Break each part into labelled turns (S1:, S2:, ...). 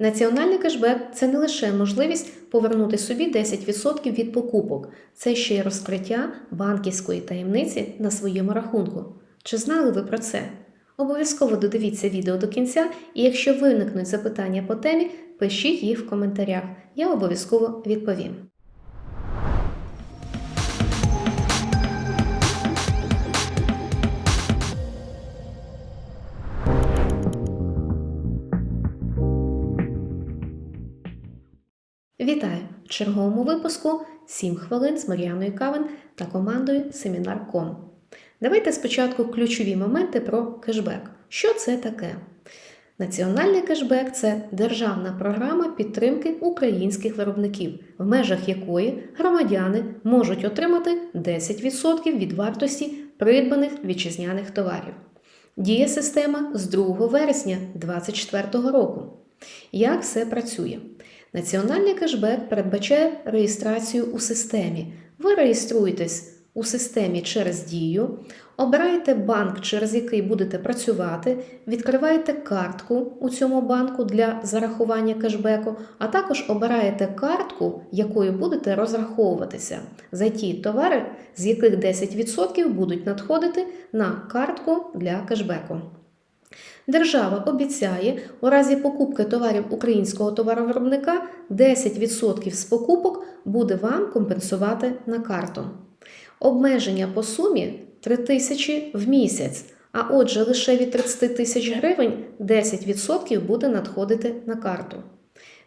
S1: Національний кешбек це не лише можливість повернути собі 10% від покупок, це ще й розкриття банківської таємниці на своєму рахунку. Чи знали ви про це? Обов'язково додивіться відео до кінця, і якщо виникнуть запитання по темі, пишіть їх в коментарях. Я обов'язково відповім. Вітаю! В черговому випуску 7 хвилин з Мар'яною Кавен та командою Семінар.ком. Давайте спочатку ключові моменти про кешбек. Що це таке? Національний кешбек це державна програма підтримки українських виробників, в межах якої громадяни можуть отримати 10% від вартості придбаних вітчизняних товарів. Діє система з 2 вересня 2024 року. Як все працює? Національний кешбек передбачає реєстрацію у системі. Ви реєструєтесь у системі через дію, обираєте банк, через який будете працювати, відкриваєте картку у цьому банку для зарахування кешбеку, а також обираєте картку, якою будете розраховуватися за ті товари, з яких 10% будуть надходити на картку для кешбеку. Держава обіцяє у разі покупки товарів українського товаровиробника 10% з покупок буде вам компенсувати на карту. Обмеження по сумі 3 тисячі в місяць, а отже, лише від 30 тисяч гривень 10% буде надходити на карту.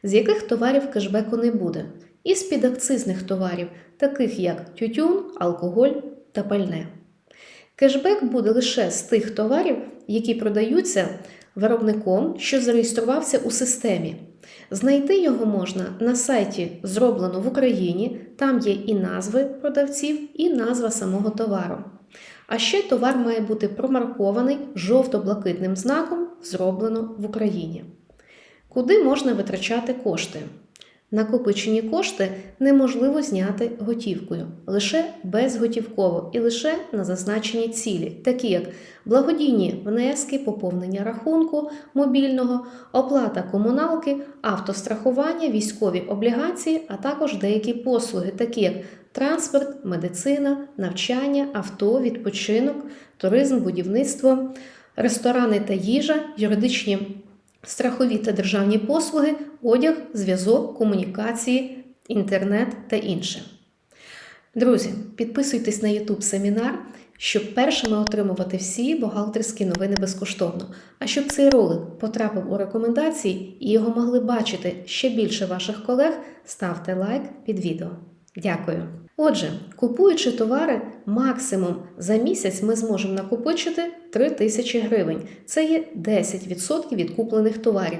S1: З яких товарів кешбеку не буде? Із підакцизних товарів, таких як тютюн, алкоголь та пальне. Кешбек буде лише з тих товарів, які продаються виробником, що зареєструвався у системі. Знайти його можна на сайті Зроблено в Україні, там є і назви продавців, і назва самого товару. А ще товар має бути промаркований жовто-блакитним знаком Зроблено в Україні. Куди можна витрачати кошти? Накопичені кошти неможливо зняти готівкою, лише безготівково і лише на зазначені цілі, такі як благодійні внески, поповнення рахунку мобільного, оплата комуналки, автострахування, військові облігації, а також деякі послуги, такі як транспорт, медицина, навчання, авто, відпочинок, туризм, будівництво, ресторани та їжа, юридичні. Страхові та державні послуги, одяг, зв'язок, комунікації, інтернет та інше. Друзі, підписуйтесь на YouTube семінар, щоб першими отримувати всі бухгалтерські новини безкоштовно. А щоб цей ролик потрапив у рекомендації і його могли бачити ще більше ваших колег, ставте лайк під відео. Дякую. Отже, купуючи товари, максимум за місяць ми зможемо накопичити 3 тисячі гривень. Це є 10% від куплених товарів.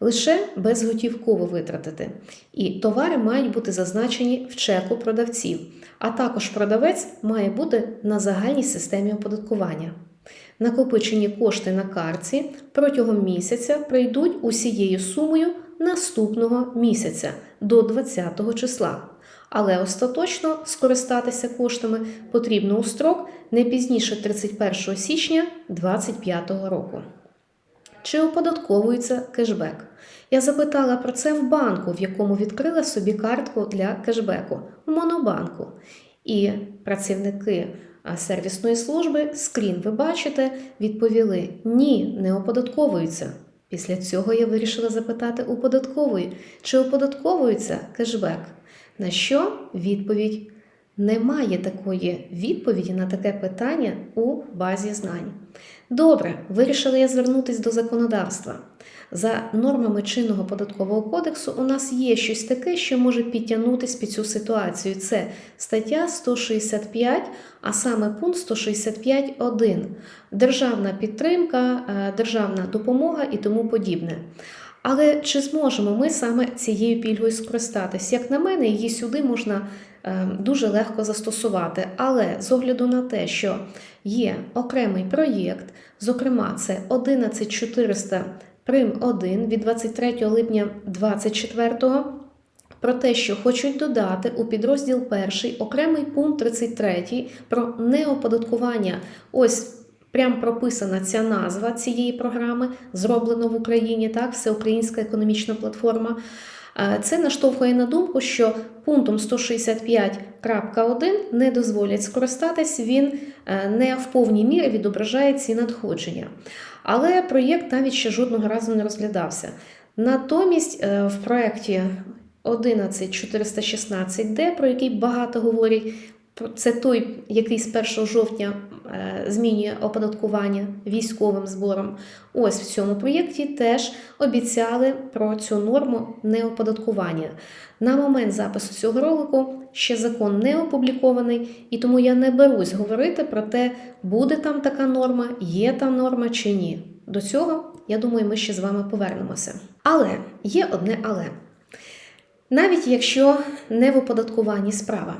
S1: Лише безготівково витратити. І товари мають бути зазначені в чеку продавців, а також продавець має бути на загальній системі оподаткування. Накопичені кошти на картці протягом місяця прийдуть усією сумою наступного місяця до 20 числа. Але остаточно скористатися коштами потрібно у строк не пізніше 31 січня 2025 року. Чи оподатковується кешбек? Я запитала про це в банку, в якому відкрила собі картку для кешбеку в Монобанку. І працівники сервісної служби, скрін ви бачите, відповіли: ні, не оподатковується. Після цього я вирішила запитати у податкової, чи оподатковується кешбек. На що відповідь немає такої відповіді на таке питання у базі знань. Добре, вирішила я звернутися до законодавства. За нормами чинного податкового кодексу у нас є щось таке, що може підтягнутися під цю ситуацію. Це стаття 165, а саме пункт 165.1. Державна підтримка, державна допомога і тому подібне. Але чи зможемо ми саме цією пільгою скористатись? Як на мене, її сюди можна е, дуже легко застосувати. Але з огляду на те, що є окремий проєкт, зокрема, це 11400 Прим 1 від 23 липня 2024 про те, що хочуть додати у підрозділ 1 окремий пункт 33 про неоподаткування ось Прям прописана ця назва цієї програми, зроблено в Україні, так, Всеукраїнська економічна платформа. Е, Це наштовхує на думку, що пунктом 165.1 не дозволять скористатись, він е, не в повній мірі відображає ці надходження. Але проєкт навіть ще жодного разу не розглядався. Натомість е, в проєкті 11416D, про який багато говорять, це той, який з 1 жовтня е, змінює оподаткування військовим збором. Ось в цьому проєкті теж обіцяли про цю норму неоподаткування. На момент запису цього ролику ще закон не опублікований, і тому я не берусь говорити про те, буде там така норма, є та норма чи ні. До цього, я думаю, ми ще з вами повернемося. Але є одне але. Навіть якщо не в оподаткуванні справа,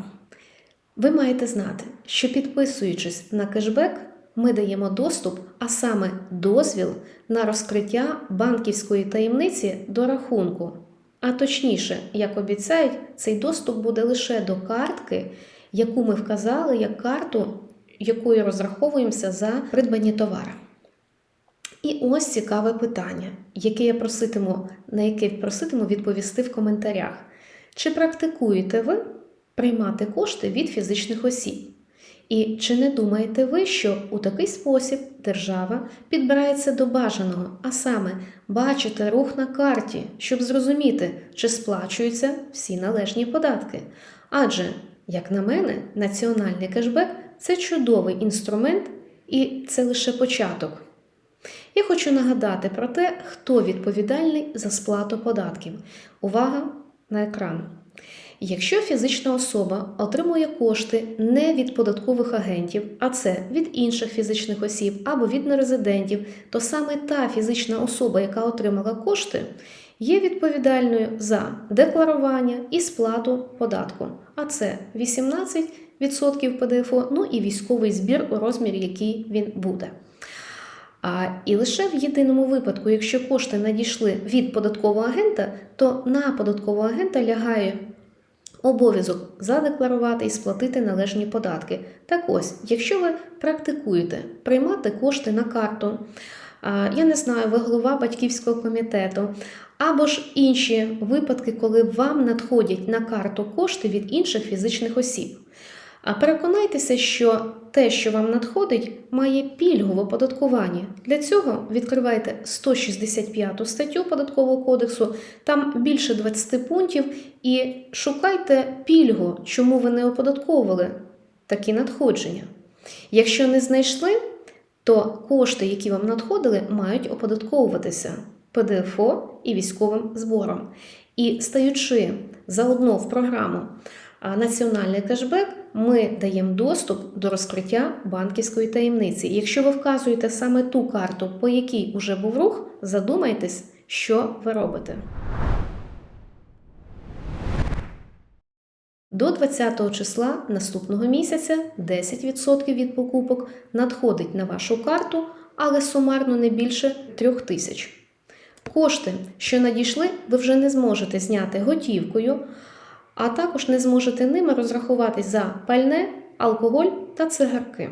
S1: ви маєте знати, що підписуючись на кешбек, ми даємо доступ, а саме дозвіл на розкриття банківської таємниці до рахунку. А точніше, як обіцяють, цей доступ буде лише до картки, яку ми вказали як карту, якою розраховуємося за придбані товари. І ось цікаве питання, яке я проситиму, на яке проситиму відповісти в коментарях. Чи практикуєте ви приймати кошти від фізичних осіб? І чи не думаєте ви, що у такий спосіб держава підбирається до бажаного, а саме бачити рух на карті, щоб зрозуміти, чи сплачуються всі належні податки? Адже, як на мене, національний кешбек це чудовий інструмент і це лише початок. Я хочу нагадати про те, хто відповідальний за сплату податків. Увага на екран. Якщо фізична особа отримує кошти не від податкових агентів, а це від інших фізичних осіб або від нерезидентів, то саме та фізична особа, яка отримала кошти, є відповідальною за декларування і сплату податку. А це 18% ПДФО, ну і військовий збір у розмірі, який він буде. А, і лише в єдиному випадку, якщо кошти надійшли від податкового агента, то на податкового агента лягає обов'язок задекларувати і сплатити належні податки. Так ось, якщо ви практикуєте приймати кошти на карту, я не знаю, ви голова батьківського комітету, або ж інші випадки, коли вам надходять на карту кошти від інших фізичних осіб. А переконайтеся, що те, що вам надходить, має пільгове оподаткування. Для цього відкривайте 165 статтю Податкового кодексу, там більше 20 пунктів, і шукайте пільгу, чому ви не оподатковували такі надходження. Якщо не знайшли, то кошти, які вам надходили, мають оподатковуватися ПДФО і військовим збором. І стаючи заодно в програму Національний кешбек, ми даємо доступ до розкриття банківської таємниці. Якщо ви вказуєте саме ту карту, по якій уже був рух, задумайтесь, що ви робите. До 20 числа наступного місяця 10% від покупок надходить на вашу карту, але сумарно не більше 3 тисяч. Кошти, що надійшли, ви вже не зможете зняти готівкою, а також не зможете ними розрахуватись за пальне, алкоголь та цигарки.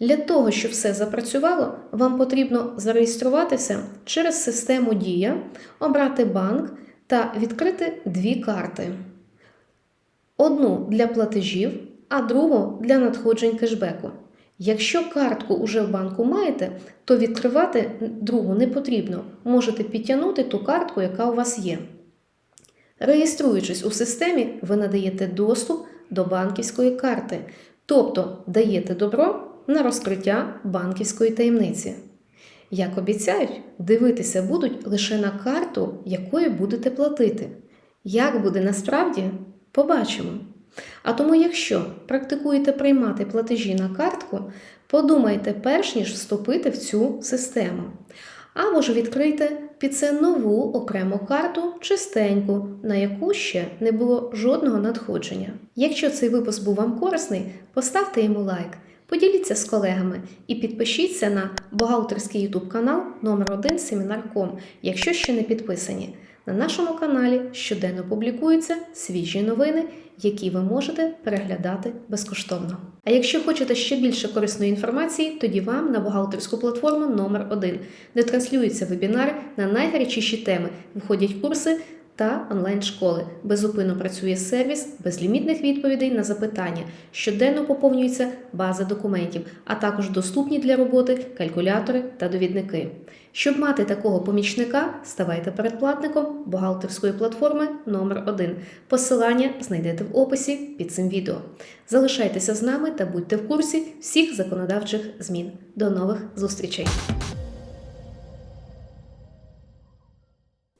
S1: Для того, щоб все запрацювало, вам потрібно зареєструватися через систему Дія, обрати банк та відкрити дві карти. Одну для платежів, а другу для надходжень кешбеку. Якщо картку уже в банку маєте, то відкривати другу не потрібно. Можете підтягнути ту картку, яка у вас є. Реєструючись у системі, ви надаєте доступ до банківської карти, тобто даєте добро на розкриття банківської таємниці. Як обіцяють, дивитися будуть лише на карту, якою будете платити. Як буде насправді, побачимо. А тому, якщо практикуєте приймати платежі на картку, подумайте перш ніж вступити в цю систему. Або ж відкрийте під це нову окрему карту чистеньку, на яку ще не було жодного надходження. Якщо цей випуск був вам корисний, поставте йому лайк, поділіться з колегами і підпишіться на бухгалтерський YouTube канал номер 1 Семінар.ком, якщо ще не підписані. На нашому каналі щоденно публікуються свіжі новини, які ви можете переглядати безкоштовно. А якщо хочете ще більше корисної інформації, тоді вам на бухгалтерську платформу номер 1 де транслюються вебінари на найгарячіші теми, виходять курси та онлайн-школи. Безупинно працює сервіс безлімітних відповідей на запитання. Щоденно поповнюється база документів, а також доступні для роботи калькулятори та довідники. Щоб мати такого помічника, ставайте передплатником бухгалтерської платформи номер 1 Посилання знайдете в описі під цим відео. Залишайтеся з нами та будьте в курсі всіх законодавчих змін. До нових зустрічей!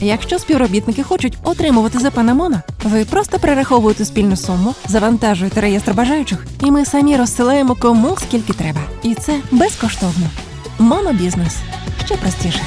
S2: Якщо співробітники хочуть отримувати ЗП на Моно, ви просто перераховуєте спільну суму, завантажуєте реєстр бажаючих, і ми самі розсилаємо кому скільки треба. І це безкоштовно. Монобізнес ще простіше.